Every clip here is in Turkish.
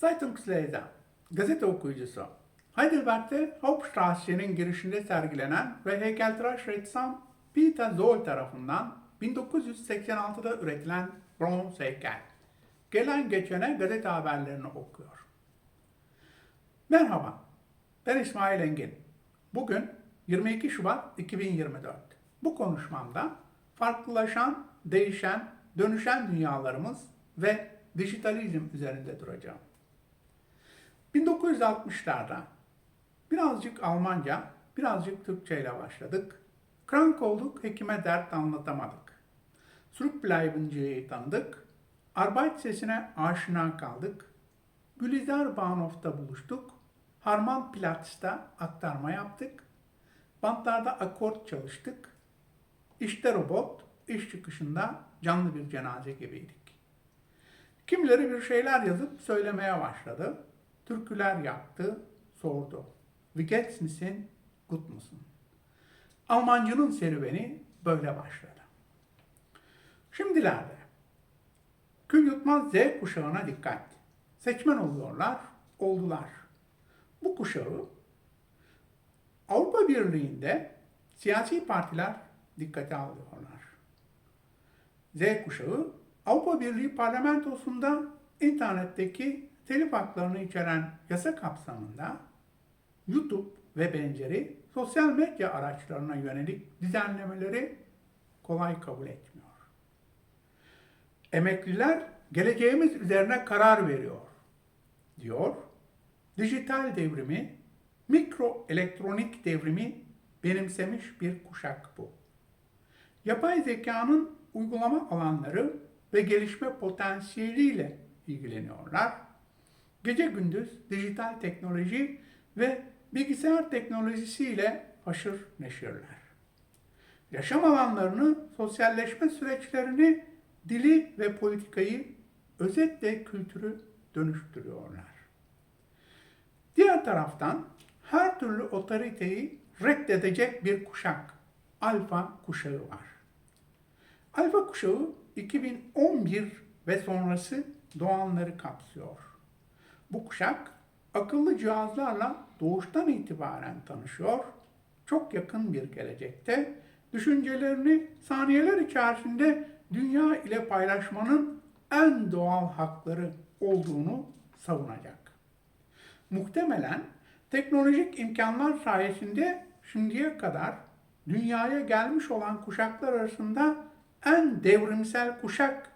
Zeitungsleser, gazete okuyucusu. Heidelberg'de Hauptstrasse'nin girişinde sergilenen ve heykeltıraş ressam Peter Zoll tarafından 1986'da üretilen bronz heykel. Gelen geçene gazete haberlerini okuyor. Merhaba, ben İsmail Engin. Bugün 22 Şubat 2024. Bu konuşmamda farklılaşan, değişen, dönüşen dünyalarımız ve dijitalizm üzerinde duracağım. 1960'larda birazcık Almanca, birazcık Türkçe ile başladık. Krank olduk, hekime dert anlatamadık. Zurückbleibence'yi tanıdık. Arbeit sesine aşina kaldık. Gülizar Bahnhof'ta buluştuk. Harman Platz'ta aktarma yaptık. Bantlarda akort çalıştık. İşte robot, iş çıkışında canlı bir cenaze gibiydik. Kimileri bir şeyler yazıp söylemeye başladı. Türküler yaptı, sordu. Wie geht's misin, gut musun? Almancının serüveni böyle başladı. Şimdilerde kül yutmaz Z kuşağına dikkat. Seçmen oluyorlar, oldular. Bu kuşağı Avrupa Birliği'nde siyasi partiler dikkate alıyorlar. Z kuşağı Avrupa Birliği parlamentosunda internetteki telif haklarını içeren yasa kapsamında YouTube ve benzeri sosyal medya araçlarına yönelik düzenlemeleri kolay kabul etmiyor. Emekliler geleceğimiz üzerine karar veriyor diyor. Dijital devrimi, mikro elektronik devrimi benimsemiş bir kuşak bu. Yapay zekanın uygulama alanları ve gelişme potansiyeliyle ilgileniyorlar. Gece gündüz dijital teknoloji ve bilgisayar teknolojisiyle haşır neşirler. Yaşam alanlarını, sosyalleşme süreçlerini, dili ve politikayı, özetle kültürü dönüştürüyorlar. Diğer taraftan her türlü otoriteyi reddedecek bir kuşak, alfa kuşağı var. Alfa kuşağı 2011 ve sonrası doğanları kapsıyor. Bu kuşak akıllı cihazlarla doğuştan itibaren tanışıyor. Çok yakın bir gelecekte düşüncelerini saniyeler içerisinde dünya ile paylaşmanın en doğal hakları olduğunu savunacak. Muhtemelen teknolojik imkanlar sayesinde şimdiye kadar dünyaya gelmiş olan kuşaklar arasında en devrimsel kuşak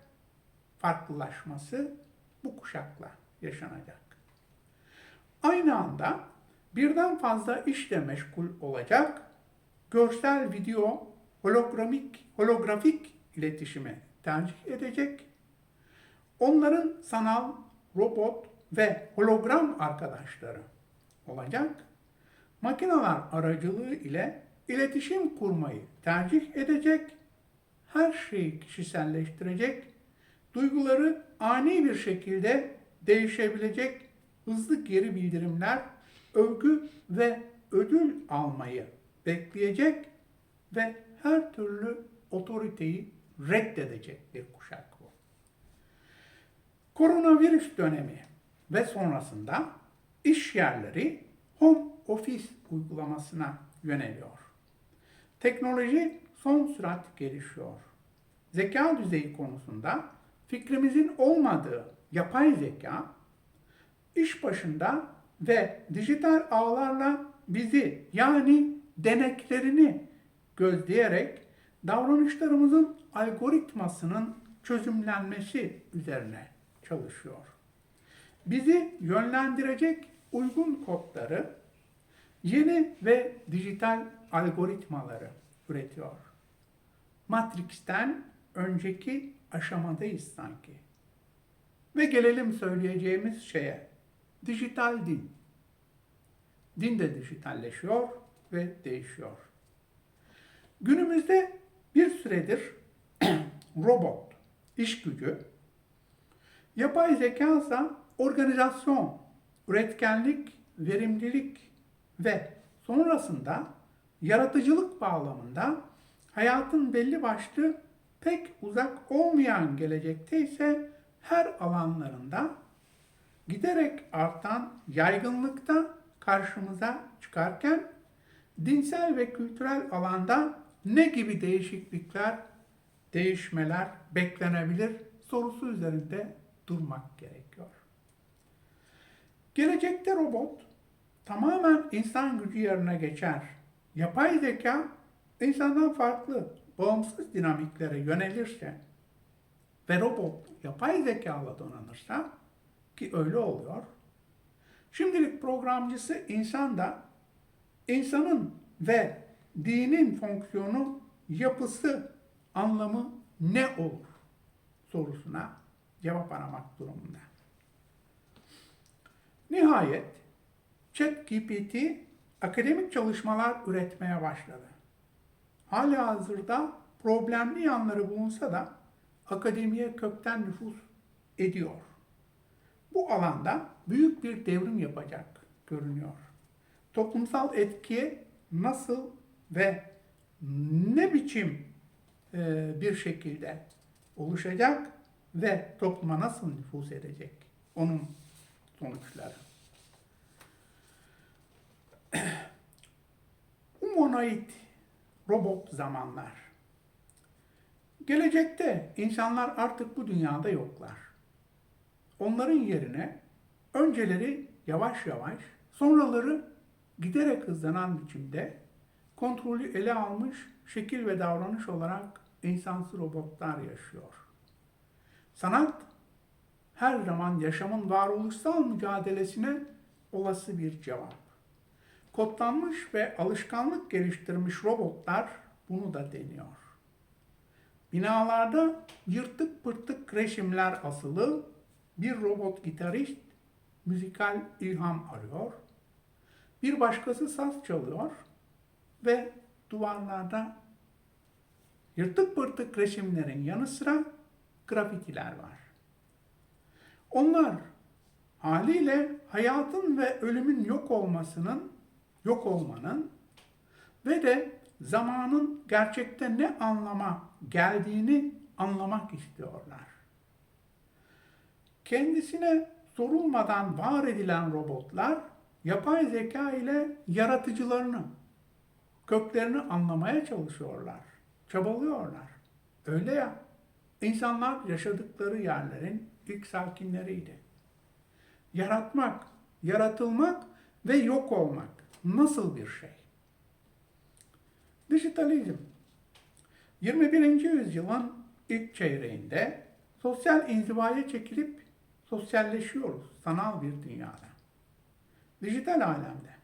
farklılaşması bu kuşakla yaşanacak. Aynı anda birden fazla işle meşgul olacak, görsel, video, hologramik, holografik iletişimi tercih edecek, onların sanal, robot ve hologram arkadaşları olacak, makineler aracılığı ile iletişim kurmayı tercih edecek, her şeyi kişiselleştirecek, duyguları ani bir şekilde değişebilecek hızlı geri bildirimler, övgü ve ödül almayı bekleyecek ve her türlü otoriteyi reddedecek bir kuşak bu. Koronavirüs dönemi ve sonrasında iş yerleri home office uygulamasına yöneliyor. Teknoloji son sürat gelişiyor. Zeka düzeyi konusunda fikrimizin olmadığı yapay zeka iş başında ve dijital ağlarla bizi yani deneklerini gözleyerek davranışlarımızın algoritmasının çözümlenmesi üzerine çalışıyor. Bizi yönlendirecek uygun kodları, yeni ve dijital algoritmaları üretiyor. Matrix'ten önceki aşamadayız sanki. Ve gelelim söyleyeceğimiz şeye. Dijital din. Din de dijitalleşiyor ve değişiyor. Günümüzde bir süredir robot, iş gücü, yapay zeka ise organizasyon, üretkenlik, verimlilik ve sonrasında yaratıcılık bağlamında hayatın belli başlı pek uzak olmayan gelecekte ise her alanlarında giderek artan yaygınlıkta karşımıza çıkarken dinsel ve kültürel alanda ne gibi değişiklikler, değişmeler beklenebilir sorusu üzerinde durmak gerekiyor. Gelecekte robot tamamen insan gücü yerine geçer. Yapay zeka insandan farklı, bağımsız dinamiklere yönelirse ve robot yapay zekayla donanırsa ki öyle oluyor. Şimdilik programcısı insan da insanın ve dinin fonksiyonu, yapısı, anlamı ne olur sorusuna cevap aramak durumunda. Nihayet ChatGPT akademik çalışmalar üretmeye başladı. Hala hazırda problemli yanları bulunsa da akademiye kökten nüfus ediyor. Bu alanda büyük bir devrim yapacak görünüyor. Toplumsal etkiye nasıl ve ne biçim e, bir şekilde oluşacak ve topluma nasıl nüfus edecek? Onun sonuçları. Humanoid robot zamanlar. Gelecekte insanlar artık bu dünyada yoklar. Onların yerine önceleri yavaş yavaş, sonraları giderek hızlanan biçimde kontrolü ele almış şekil ve davranış olarak insansı robotlar yaşıyor. Sanat her zaman yaşamın varoluşsal mücadelesine olası bir cevap. Kodlanmış ve alışkanlık geliştirmiş robotlar bunu da deniyor. Binalarda yırtık pırtık resimler asılı bir robot gitarist müzikal ilham arıyor. Bir başkası saz çalıyor ve duvarlarda yırtık pırtık resimlerin yanı sıra grafitiler var. Onlar haliyle hayatın ve ölümün yok olmasının, yok olmanın ve de zamanın gerçekte ne anlama geldiğini anlamak istiyorlar. Kendisine sorulmadan var edilen robotlar yapay zeka ile yaratıcılarını, köklerini anlamaya çalışıyorlar, çabalıyorlar. Öyle ya, insanlar yaşadıkları yerlerin ilk sakinleriydi. Yaratmak, yaratılmak ve yok olmak nasıl bir şey? Dijitalizm 21. yüzyılın ilk çeyreğinde sosyal inzivaya çekilip sosyalleşiyoruz sanal bir dünyada. Dijital alemde.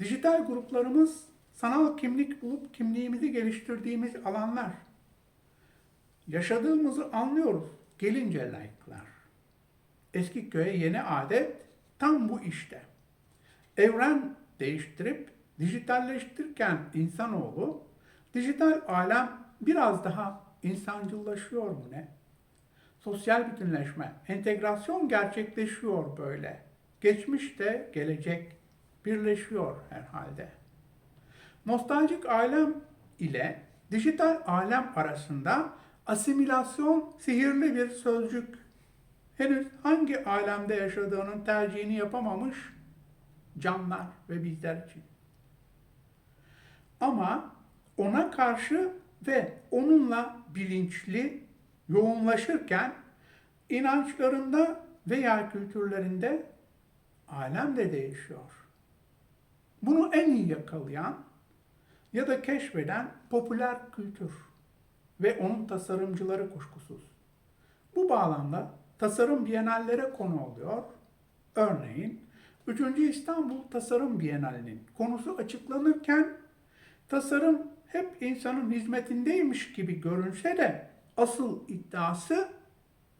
Dijital gruplarımız sanal kimlik bulup kimliğimizi geliştirdiğimiz alanlar. Yaşadığımızı anlıyoruz gelince layıklar. Eski köye yeni adet tam bu işte. Evren değiştirip dijitalleştirirken insanoğlu dijital alem biraz daha insancıllaşıyor mu ne? Sosyal bütünleşme, entegrasyon gerçekleşiyor böyle. Geçmiş de gelecek birleşiyor herhalde. Nostaljik alem ile dijital alem arasında asimilasyon sihirli bir sözcük. Henüz hangi alemde yaşadığının tercihini yapamamış canlar ve bizler için. Ama ona karşı ve onunla bilinçli yoğunlaşırken inançlarında veya kültürlerinde alem de değişiyor. Bunu en iyi yakalayan ya da keşfeden popüler kültür ve onun tasarımcıları kuşkusuz. Bu bağlamda tasarım bienallere konu oluyor. Örneğin 3. İstanbul Tasarım Bienalinin konusu açıklanırken tasarım hep insanın hizmetindeymiş gibi görünse de asıl iddiası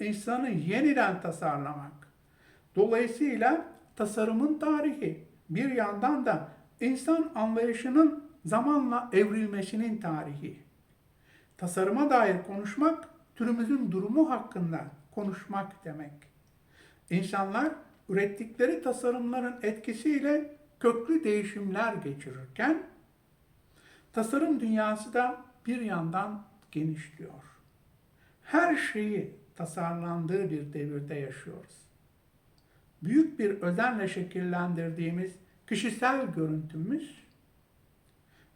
insanı yeniden tasarlamak. Dolayısıyla tasarımın tarihi bir yandan da insan anlayışının zamanla evrilmesinin tarihi. Tasarıma dair konuşmak, türümüzün durumu hakkında konuşmak demek. İnsanlar ürettikleri tasarımların etkisiyle köklü değişimler geçirirken, tasarım dünyası da bir yandan genişliyor. Her şeyi tasarlandığı bir devirde yaşıyoruz. büyük bir özenle şekillendirdiğimiz kişisel görüntümüz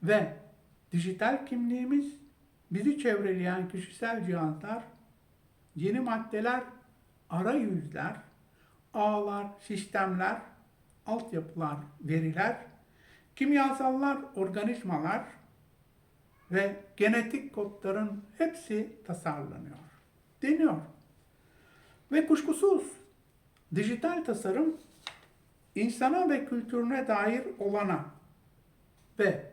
ve dijital kimliğimiz, bizi çevreleyen kişisel cihazlar, yeni maddeler, arayüzler, ağlar, sistemler, altyapılar, veriler, kimyasallar, organizmalar ve genetik kodların hepsi tasarlanıyor, deniyor. Ve kuşkusuz dijital tasarım insana ve kültürüne dair olana ve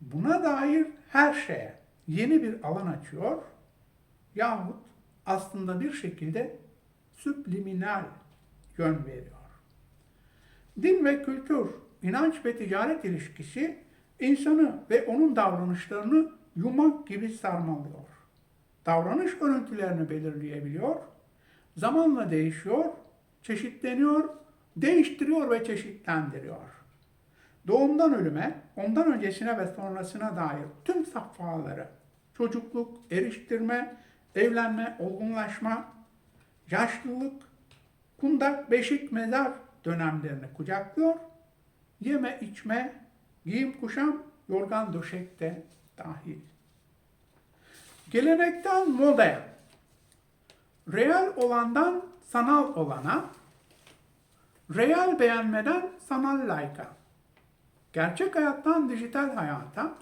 buna dair her şeye yeni bir alan açıyor yahut aslında bir şekilde subliminal yön veriyor. Din ve kültür, inanç ve ticaret ilişkisi insanı ve onun davranışlarını yumak gibi sarmalıyor. Davranış örüntülerini belirleyebiliyor, zamanla değişiyor, çeşitleniyor, değiştiriyor ve çeşitlendiriyor. Doğumdan ölüme, ondan öncesine ve sonrasına dair tüm safhaları, çocukluk, eriştirme, evlenme, olgunlaşma, yaşlılık, kundak, beşik, mezar dönemlerini kucaklıyor. Yeme, içme, giyim, kuşam, yorgan, döşek de dahil. Gelenekten modaya, real olandan sanal olana, real beğenmeden sanal layka, gerçek hayattan dijital hayata,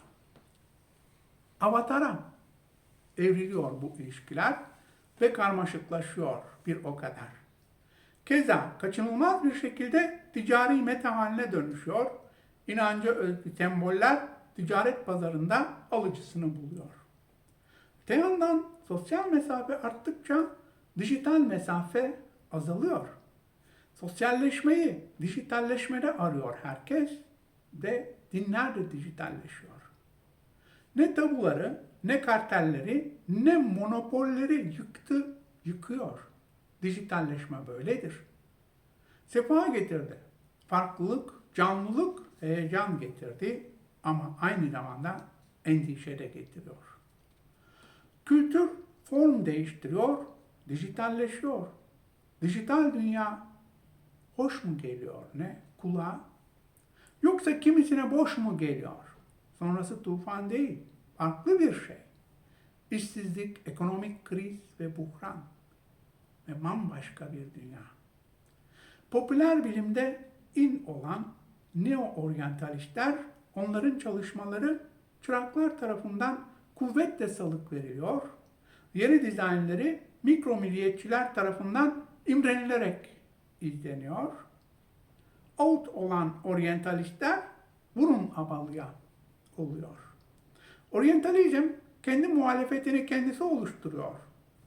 avatara evriliyor bu ilişkiler ve karmaşıklaşıyor bir o kadar. Keza kaçınılmaz bir şekilde ticari meta haline dönüşüyor. İnanca özgü semboller ticaret pazarında alıcısını buluyor. Öte yandan sosyal mesafe arttıkça dijital mesafe azalıyor. Sosyalleşmeyi dijitalleşmede arıyor herkes ve dinler de dijitalleşiyor. Ne tabuları, ne kartelleri, ne monopolleri yıktı, yıkıyor. Dijitalleşme böyledir. Sefa getirdi. Farklılık, canlılık, heyecan getirdi ama aynı zamanda endişe de getiriyor. Kültür form değiştiriyor, dijitalleşiyor. Dijital dünya hoş mu geliyor ne? Kulağa. Yoksa kimisine boş mu geliyor? Sonrası tufan değil, farklı bir şey. İşsizlik, ekonomik kriz ve buhran ve bambaşka bir dünya. Popüler bilimde in olan neo-oryantalistler, onların çalışmaları çıraklar tarafından kuvvetle salık veriliyor. Yeni dizaynları mikro milliyetçiler tarafından imrenilerek izleniyor. Out olan oryantalistler bunun abalıya oluyor. Oryantalizm kendi muhalefetini kendisi oluşturuyor.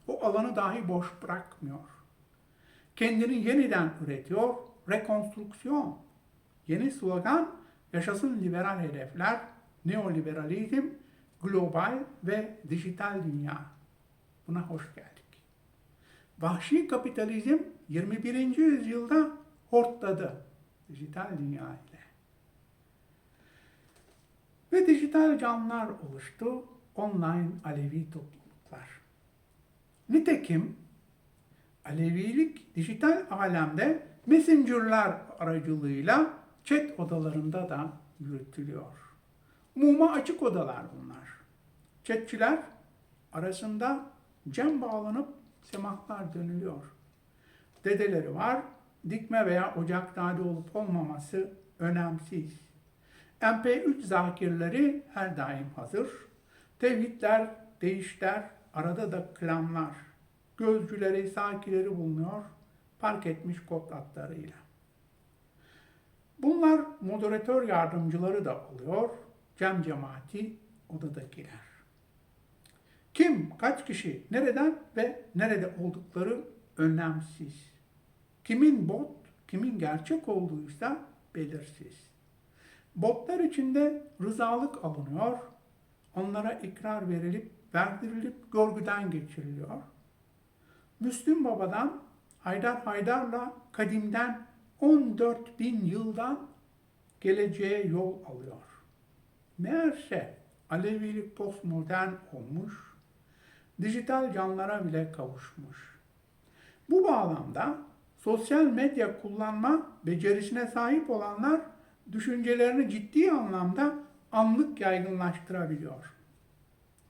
O alanı dahi boş bırakmıyor. Kendini yeniden üretiyor, rekonstrüksiyon. Yeni slogan, yaşasın liberal hedefler, neoliberalizm, global ve dijital dünya. Buna hoş geldik. Vahşi kapitalizm 21. yüzyılda hortladı dijital dünya ile. Ve dijital canlılar oluştu, online Alevi topluluklar. Nitekim Alevilik dijital alemde messengerlar aracılığıyla chat odalarında da yürütülüyor. Umuma açık odalar bunlar. Chatçiler arasında cem bağlanıp semahlar dönülüyor. Dedeleri var, dikme veya ocaktade olup olmaması önemsiz. MP3 zakirleri her daim hazır. Tevhidler, değişler, arada da klanlar. Gözcüleri, sakileri bulunuyor, park etmiş kod atlarıyla. Bunlar moderatör yardımcıları da oluyor, cem cemaati odadakiler. Kim, kaç kişi, nereden ve nerede oldukları önemsiz. Kimin bot, kimin gerçek olduğuysa belirsiz. Botlar içinde rızalık alınıyor, onlara ikrar verilip, verdirilip görgüden geçiriliyor. Müslüm Baba'dan Haydar Haydar'la kadimden 14 bin yıldan geleceğe yol alıyor. Meğerse Alevilik postmodern olmuş, dijital canlara bile kavuşmuş. Bu bağlamda sosyal medya kullanma becerisine sahip olanlar düşüncelerini ciddi anlamda anlık yaygınlaştırabiliyor.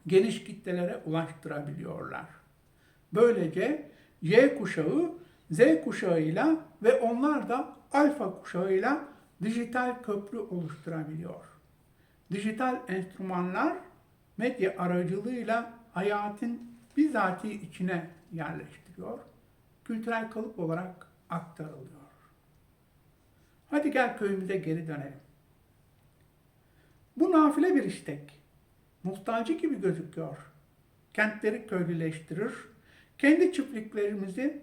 Geniş kitlelere ulaştırabiliyorlar. Böylece Y kuşağı Z kuşağıyla ve onlar da alfa kuşağıyla dijital köprü oluşturabiliyor. Dijital enstrümanlar medya aracılığıyla hayatın bizatihi içine yerleştiriyor. Kültürel kalıp olarak aktarılıyor. Hadi gel köyümüze geri dönelim. Bu nafile bir istek. Nostalji gibi gözüküyor. Kentleri köylüleştirir. Kendi çiftliklerimizi,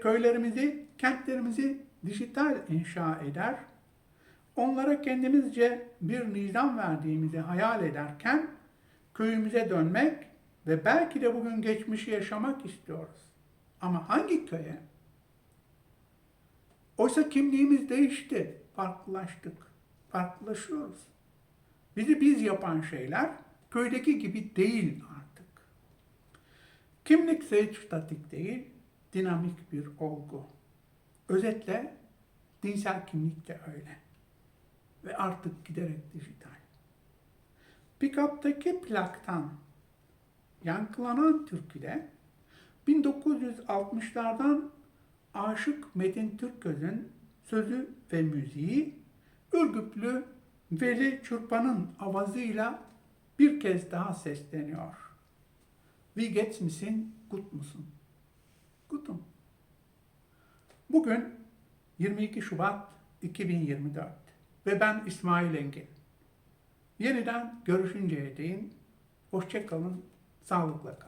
köylerimizi, kentlerimizi dijital inşa eder. Onlara kendimizce bir nizam verdiğimizi hayal ederken köyümüze dönmek ve belki de bugün geçmişi yaşamak istiyoruz. Ama hangi köye? Oysa kimliğimiz değişti, farklılaştık, farklılaşıyoruz. Bizi biz yapan şeyler köydeki gibi değil artık. Kimlik ise hiç statik değil, dinamik bir olgu. Özetle dinsel kimlik de öyle. Ve artık giderek dijital. Pickup'taki plaktan yankılanan türküde 1960'lardan Aşık Metin Türköz'ün sözü ve müziği Ürgüplü Veli Çurpan'ın avazıyla bir kez daha sesleniyor. Wie geht's misin, gut musun? Gutum. Bugün 22 Şubat 2024 ve ben İsmail Engin. Yeniden görüşünceye değin hoşça kalın, sağlıkla kalın.